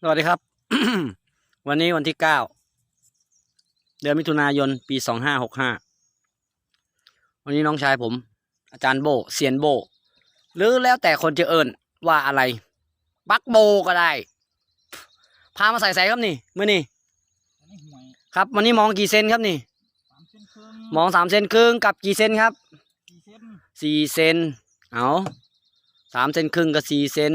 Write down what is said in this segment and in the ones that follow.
สวัสดีครับ วันนี้วันที่เก้าเดือนมิถุนายนปีสองห้าหกห้าวันนี้น้องชายผม อาจารย์โบเซียนโบ หรือแล้วแต่คนจะเอิญว่าอะไรบักโบก็ได้ พามาใส่ใส่ครับนี่เมื่อนี่ครับวันนี้มองกี่เซนครับนี่สามเส้นครึ่งมองสามเซนครึ่งกับกี่เซนครับสี่เซนเอาสามเซนครึ่งกับสี่เซน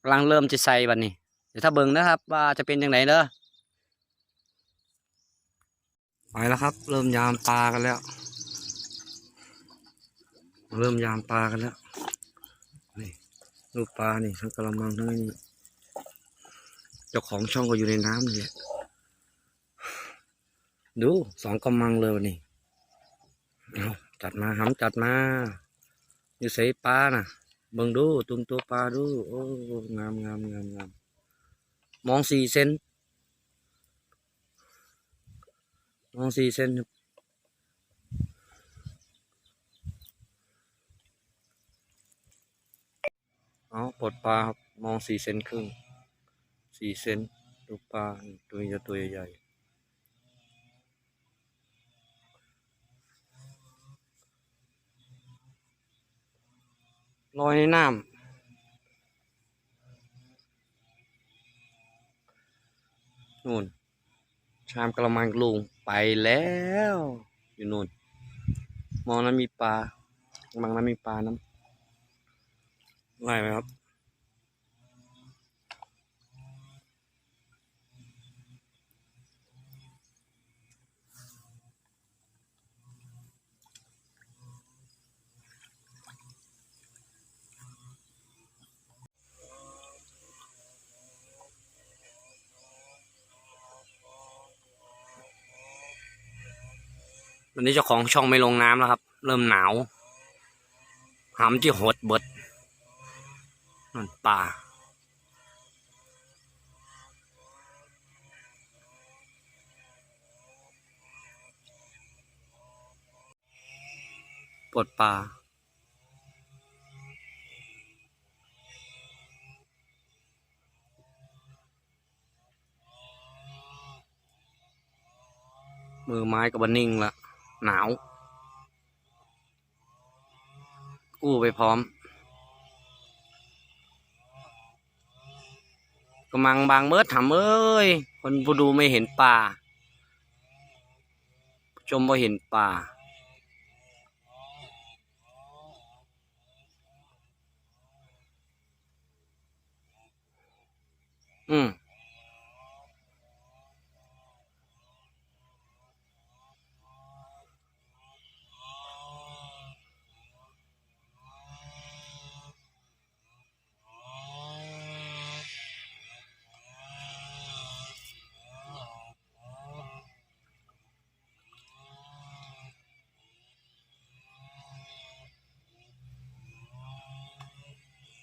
กำลังเริ่มจะใส่บัดนี้ ดี๋ยวถ้าเบิ่งนะครับ ว่าจะเป็นยังไงเด้อไปแล้วครับ เริ่มยามปลากันแล้ว เริ่มยามปลากันแล้วนี่ลูกปลานี่ทั้งกระมังทั้งนี้เจ้าของช่องก็อยู่ในน้ำนี่แหละดูสองกำมังเลยนนี้เอาจัดมาหำจัดมา อยู่ใส่ปลาน่ะเบิ่งดูตุ่มตัวปลาดู โอ้งามงามงามงาม มองสี่เซนมองสี่เซนครับเอาปลดปลาครับมองสี่เซนครึ่งสี่เซนดูปลาตัวใหญ่ตัวใหญ่ลอยในน้ำ นู่น ชามกระมังลุงไปแล้ว อยู่นู่น มองนั้นมีปลากระมังนั้นมีปลาน้ำไหวไหมครับ วันนี้เจ้าของช่องไม่ลงน้ำแล้วครับ เริ่มหนาวหำที่หดเบิดนั่นป่าปลดปลามือไม้กับบันนิ่งละ หนาว กู้ไปพร้อมกำลังบางเบิดถามเอ้ย คนผู้ดูไม่เห็นป่า ชมบ่เห็นป่า อืม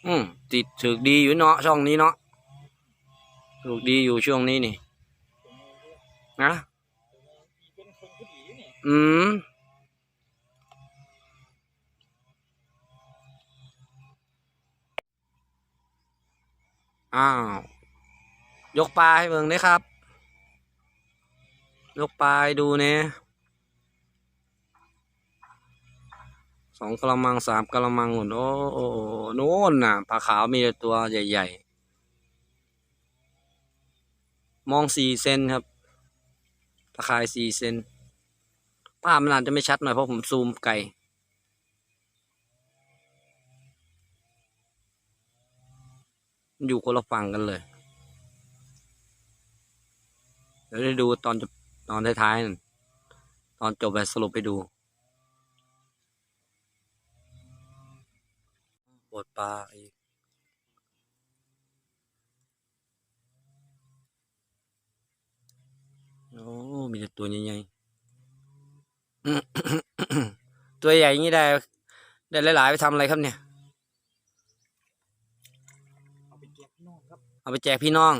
อืมติดถึกดีอยู่เนาะช่องนี้เนาะถูกดีอยู่ช่วงนี้นี่นะอืมอ้าว ยกปลาให้เบิ่งได้ครับ ยกปลาให้ดูเนี่ย องกะละมังสามกะละมังหมดโอ้โอ้โน่นน่ะปลาขาวมีตัวใหญ่ๆ มองสี่เซนครับตะขายสี่เซนภาพมันอาจจะไม่ชัดหน่อยเพราะผมซูมไกลมันอยู่คนละฝั่งกันเลยเดี๋ยวได้ดูตอนจบตอนท้ายๆนั่นตอนจบแบบสรุปไปดู ปวดปลาอีกโอ้มีแต่ตัวใหญ่ๆอืมตัวใหญ่อย่างนี้ได้ได้หลายๆไปทำอะไรครับเนี่ย เอาไปเก็บพี่น้องครับ เอาไปแจกพี่น้อง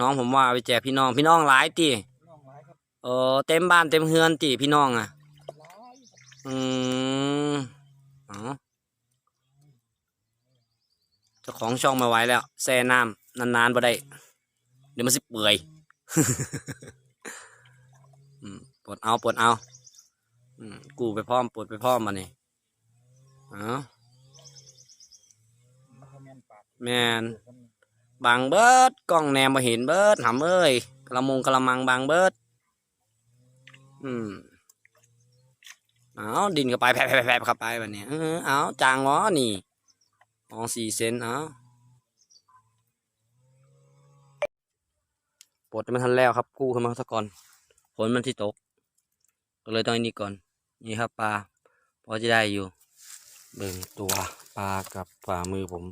น้องผมว่าเอาไปแจกพี่น้อง พี่น้องหลายตีพี่น้องหลายครับเออเต็มบ้านเต็มเฮือนตีพี่น้องอะหลายครับอืมอ๋อเจ้าของช่องมาไว้แล้ว แซ่น้ำนานๆบ่ได้ เดี๋ยวมันสิเปื่อยปลดเอาปลดเอากูไปพร้อมปลดไปพร้อมมานี่เอ้าแมนบางเบิดกล้องแนมมาเห็นเบิดหำเอ้ยกระมงกระมังบางเบิดอืมเอาดินเข้าไปแผลแผลแผลเข้าไปแบบนี้เออเอาจางวะนี่ อ๋อสี่เซนเอาปลดไม่ทันแล้วครับ กู้ขึ้นมาซะก่อนฝนมันที่ตก ก็เลยต้องอันนี้ก่อน นี่ครับปลา พอจะได้อยู่เบิ่งตัวปลากับฝ่ามือผม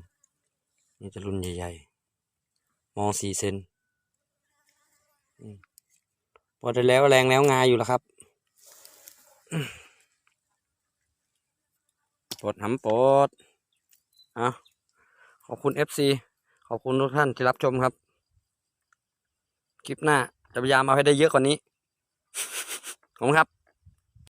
นี่จะรุ่นใหญ่ๆ มองสี่เซนพอได้แล้วแรงแล้วงาอยู่แล้วครับปลดหำปลด ขอบคุณ FC ขอบคุณทุกท่านที่รับชมครับ คลิปหน้าจะพยายามเอาให้ได้เยอะกว่านี้ขอบคุณครับ